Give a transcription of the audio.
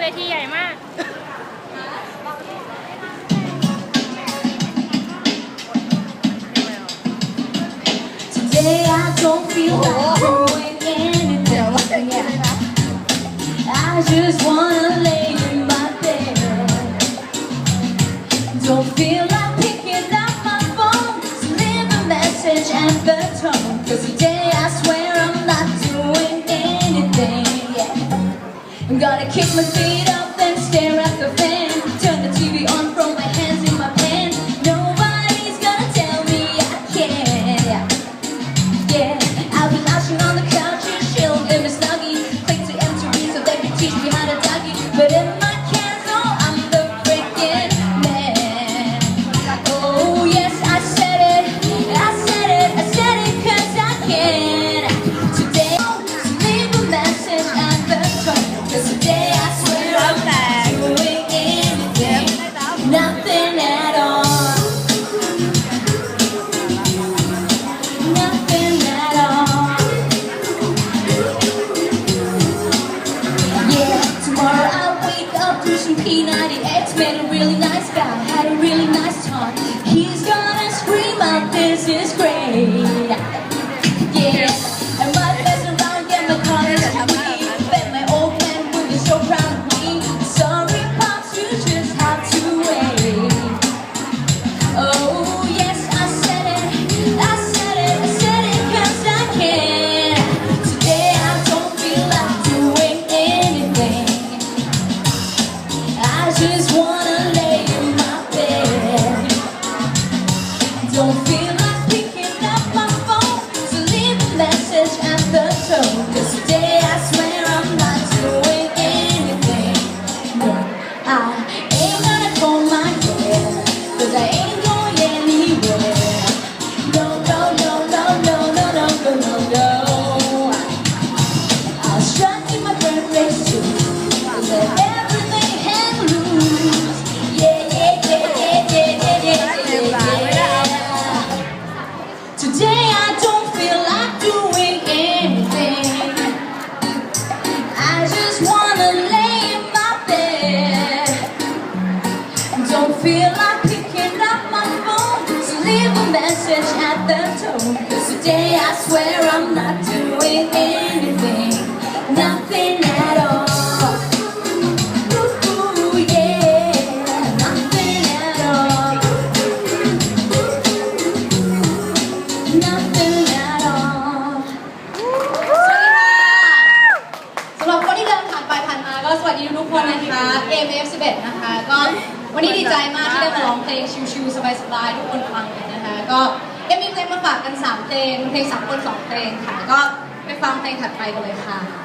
เวทีใหญ่มาก Today I I'm gonna kick my feet up and stare at the fan. P90X, met a really nice guy, had a really nice talk. He's gonna scream out, this is great. Yeah, I might mess around, get my college degree. Bet my old man will be so proud leave a message at the tone Cause today I swear I'm not doing anything Nothing at all nothing at all สวัสดีค่ะสำหรับคนที่เดินผ่านไปผ่านมาก็สวัสดีทุกคนนะคะ AMF 11 นะคะ ก็ วันนี้ดีใจมากที่ได้มาร้องเพลงชิวๆสบายๆทุกคนฟังกันนะคะก็ได้มีเพลงมาฝากกัน 3 เพลงเพลงสามคนสองเพลงค่ะ ก็ไปฟังเพลงถัดไปกันเลยค่ะ